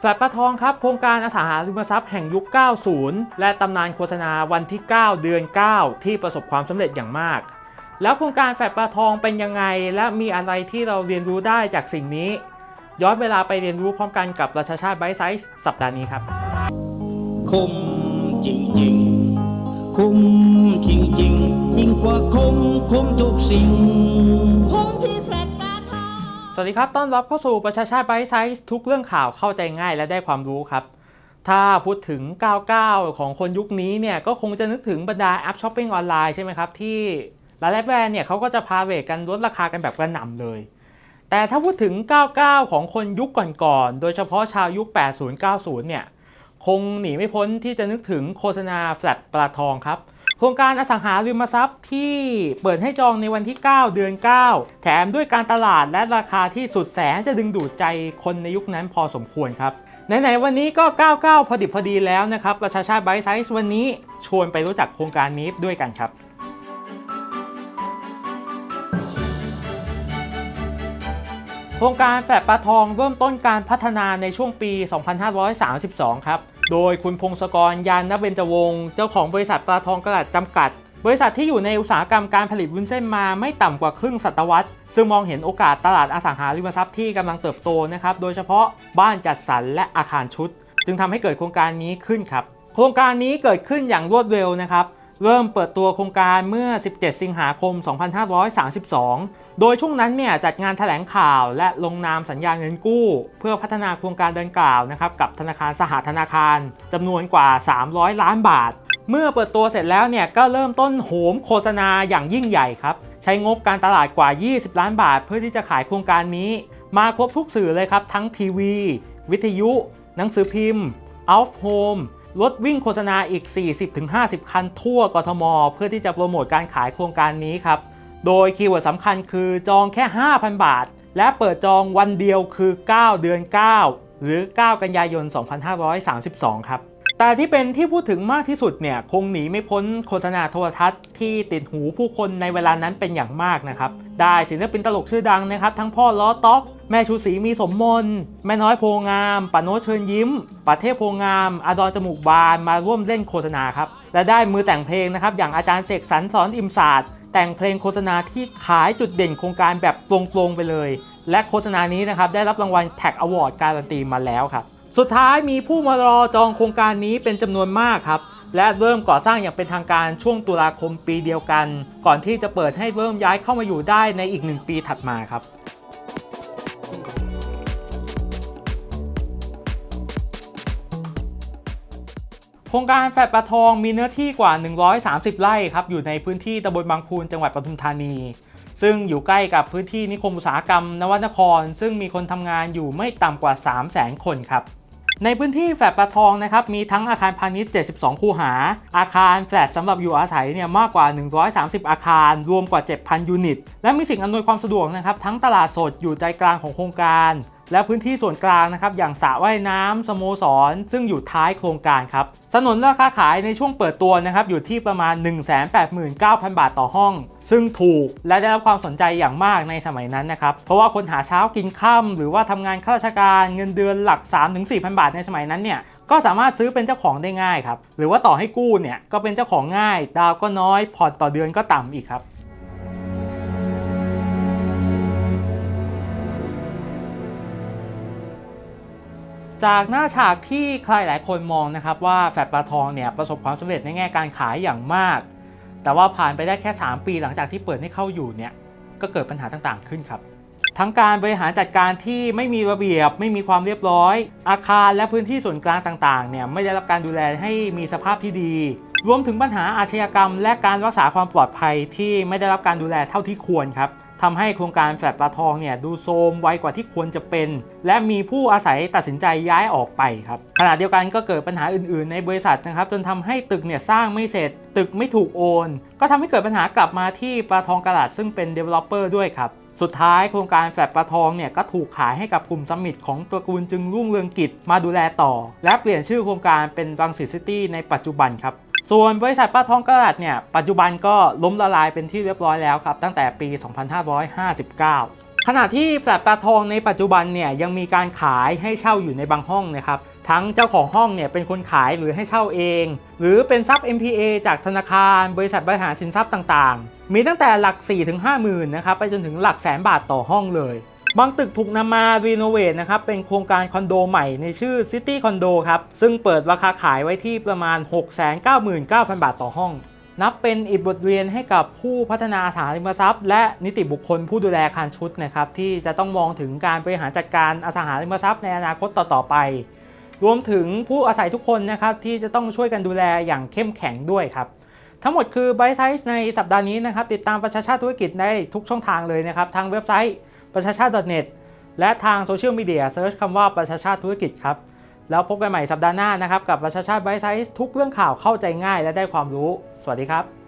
แฟลตปลาทองครับโครงการอสังหาริมทรัพย์แห่งยุค 90 และตำนานโฆษณาวันที่ 9 เดือน 9 ที่ประสบความสำเร็จอย่างมาก แล้วโครงการแฟลตปลาทองเป็นยังไง และมีอะไรที่เราเรียนรู้ได้จากสิ่งนี้ ย้อนเวลาไปเรียนรู้พร้อมกันกับประชาชาติไบไซส์สัปดาห์นี้ครับ คุ้มจริงๆ คุ้มจริงๆยิ่งกว่าคุ้มคุ้มทุกสิ่ง สวัสดีครับ ต้อนรับเข้าสู่ประชาชาติไบไซส์ทุกเรื่องข่าวเข้าใจง่ายและได้ความรู้ครับ ถ้าพูดถึง 99 ของคนยุคนี้เนี่ย ก็คงจะนึกถึงบรรดาแอปช้อปปิ้งออนไลน์ใช่ไหมครับ ที่หลายๆแบรนด์เนี่ยเขาก็จะพาเวทกันลดราคากันแบบกระหน่ำเลย แต่ถ้าพูดถึง 99 ของคนยุคก่อนๆ โดยเฉพาะชาวยุค 80-90 เนี่ย คงหนีไม่พ้นที่จะนึกถึงโฆษณาแฟลตปลาทองครับ โครงการอสังหาริมทรัพย์ที่เปิดให้จองในวันที่ 9 เดือน 9 แถมด้วยการตลาดและราคาที่สุดแสนจะดึงดูดใจคนในยุคนั้นพอสมควรครับไหนๆวันนี้ก็ 99 พอดิบพอดีแล้วนะครับประชาชาติไบไซส์วันนี้ชวนไปรู้จักโครงการนี้ด้วยกันครับโครงการแฟลตปลาทองเริ่มต้นการพัฒนาในช่วงปี 2532 ครับ โดยคุณพงศกรยานนเบญจวงศ์เจ้าของบริษัทปลาทองกระดาษจำกัด บริษัทที่อยู่ในอุตสาหกรรมการผลิตวุ้นเส้นมาไม่ต่ำกว่าครึ่งศตวรรษ ซึ่งมองเห็นโอกาสตลาดอสังหาริมทรัพย์ที่กำลังเติบโตนะครับ โดยเฉพาะบ้านจัดสรรและอาคารชุด จึงทำให้เกิดโครงการนี้ขึ้นครับ โครงการนี้เกิดขึ้นอย่างรวดเร็วนะครับ เริ่มเปิดตัวโครงการเมื่อ 17 สิงหาคม 2532 โดยช่วงนั้นเนี่ยจัดงานแถลงข่าวและลงนามสัญญาเงินกู้ เพื่อพัฒนาโครงการดังกล่าวนะครับกับธนาคารสหธนาคารจำนวนกว่า 300 ล้านบาท เมื่อเปิดตัวเสร็จแล้วเนี่ยก็เริ่มต้นโหมโฆษณาอย่างยิ่งใหญ่ครับ ใช้งบการตลาดกว่า 20 ล้านบาท เพื่อที่จะขายโครงการนี้ มาครบทุกสื่อเลยครับทั้งทีวี วิทยุ หนังสือพิมพ์ out of home รถวิ่งโฆษณาอีก 40-50 คันทั่วกทม เพื่อที่จะโปรโมทการขายโครงการนี้ครับ โดยคีย์เวิร์ดสำคัญคือจองแค่ 5,000 บาท และเปิดจองวันเดียวคือ 9 เดือน 9 หรือ 9 กันยายน 2532 ครับแต่ที่เป็นที่พูดถึงมากที่สุดเนี่ยคงหนีไม่พ้นโฆษณาโทรทัศน์ที่ติดหูผู้คนในเวลานั้นเป็นอย่างมากนะครับ ได้ศิลปินตลกชื่อดังนะครับ ทั้งพ่อล้อต๊อก แม่ชูศรีมีสมมนแม่น้อยโพงามปาโนเชิญยิ้มปาเทพโพงามอาดอนจมูกบานมาร่วมเล่นโฆษณาครับ และได้มือแต่งเพลงนะครับ อย่างอาจารย์เสกสรรสอนอิมศาสตร์แต่งเพลงโฆษณาที่ขายจุดเด่นโครงการแบบตรงๆไปเลย และโฆษณานี้นะครับได้รับรางวัลแท็กอวอร์ดการันตีมาแล้วครับ สุดท้ายมีผู้มารอจองโครงการนี้เป็นจำนวนมากครับและเริ่มก่อสร้างอย่างเป็นทางการช่วงตุลาคมปีเดียวกัน ก่อนที่จะเปิดให้เริ่มย้ายเข้ามาอยู่ได้ในอีกหนึ่งปีถัดมาครับ โครงการแฟลตปลาทองมีเนื้อที่กว่า 130 ไร่ครับอยู่ในพื้นที่ตำบลบางพูนจังหวัดปทุมธานี ซึ่งอยู่ใกล้กับพื้นที่นิคมอุตสาหกรรม นวนคร ซึ่งมีคนทำงานอยู่ไม่ต่ำกว่า 3 0 0 0 0 0 คนครับในพื้นที่แฟลตปลาทองนะครับมีทั้งอาคารพาณิชย์ 72 คูหา อาคารแฟลตสำหรับอยู่อาศัยเนี่ยมากกว่า 130 อาคาร รวมกว่า 7,000 ยูนิต และมีสิ่งอำนวยความสะดวกนะครับทั้งตลาดสดอยู่ใจกลางของโครงการ และพื้นที่ส่วนกลางนะครับอย่างสระว่ายน้ำสโมสร ซึ่งอยู่ท้ายโครงการครับสนนราคาขายในช่วงเปิดตัวนะครับอยู่ที่ประมาณ 189,000 บาทต่อห้อง ซึ่งถูกและได้รับความสนใจอย่างมากในสมัยนั้นนะครับเพราะว่าคนหาเช้ากินค่ำหรือว่าทำงานข้าราชการเงินเดือนหลัก 3-4,000 บาทในสมัยนั้นเนี่ยก็สามารถซื้อเป็นเจ้าของได้ง่ายครับหรือว่าต่อให้กู้เนี่ยก็เป็นเจ้าของง่าย ดาวก็น้อยผ่อนต่อเดือนก็ต่ำอีกครับ จากหน้าฉากที่ใครหลายคนมองนะครับว่าแฟลตปลาทองเนี่ยประสบความสำเร็จในแง่การขายอย่างมาก แต่ว่าผ่านไปได้แค่ 3 ปีหลังจากที่เปิดให้เข้าอยู่เนี่ยก็เกิดปัญหาต่างๆขึ้นครับ ทั้งการบริหารจัดการที่ไม่มีระเบียบ ไม่มีความเรียบร้อย อาคารและพื้นที่ส่วนกลางต่างๆเนี่ยไม่ได้รับการดูแลให้มีสภาพที่ดี รวมถึงปัญหาอาชญากรรม และการรักษาความปลอดภัยที่ไม่ได้รับการดูแลเท่าที่ควรครับ ทำให้โครงการแฟลตปลาทองเนี่ยดูโทรมไวกว่าที่ควรจะเป็น และมีผู้อาศัยตัดสินใจย้ายออกไปครับขณะเดียวกันก็เกิดปัญหาอื่นๆ ในบริษัทนะครับจนทำให้ตึกเนี่ยสร้างไม่เสร็จ ตึกไม่ถูกโอน ก็ทำให้เกิดปัญหากลับมาที่ปลาทองกระดาษซึ่งเป็น developer ด้วยครับสุดท้ายโครงการแฟลตปลาทองเนี่ยก็ถูกขายให้กับกลุ่มซัมมิตของตระกูลจึงรุ่งเรืองกิจมาดูแลต่อ และเปลี่ยนชื่อโครงการเป็นรังสิตซิตี้ในปัจจุบันครับ ส่วนบริษัทปลาทองกระดาษเนี่ยปัจจุบันก็ล้มละลายเป็นที่เรียบร้อยแล้วครับตั้งแต่ปี 2559 ขณะที่แฟลตปลาทองในปัจจุบันเนี่ยยังมีการขายให้เช่าอยู่ในบางห้องนะครับทั้งเจ้าของห้องเนี่ยเป็นคนขายหรือให้เช่าเอง หรือเป็นทรัพย์ MPA จากธนาคาร บริษัทบริหารสินทรัพย์ต่างๆ มีตั้งแต่หลัก 4-5ถึงหมื่นนะครับไปจนถึงหลักแสนบาทต่อห้องเลย บางตึกถูกนำมารีโนเวทนะครับเป็นโครงการคอนโดใหม่ในชื่อ City Condo ครับ ซึ่งเปิดราคาขายไว้ที่ประมาณ 699,000 บาทต่อห้อง นับเป็นอีกบทเรียนให้กับผู้พัฒนาอสังหาริมทรัพย์ และนิติบุคคลผู้ดูแลอาคารชุดนะครับที่จะต้องมองถึงการบริหารจัดการอสังหาริมทรัพย์ในอนาคตต่อๆไป รวมถึงผู้อาศัยทุกคนนะครับที่จะต้องช่วยกันดูแลอย่างเข้มแข็งด้วยครับทั้งหมดคือ b y t e Size ในสัปดาห์นี้นะครับ ติดตามประชาชาติธุรกิจได้ทุกช่องทางเลยนะครับ ทางเว็บไซต์ ประชาชาติ .net และทางโซเชียลมีเดียเซิร์ชคำว่าประชาชาติธุรกิจครับ แล้วพบกันใหม่สัปดาห์หน้านะครับ กับประชาชาติไบซ์ไซส์ทุกเรื่องข่าวเข้าใจง่ายและได้ความรู้ สวัสดีครับ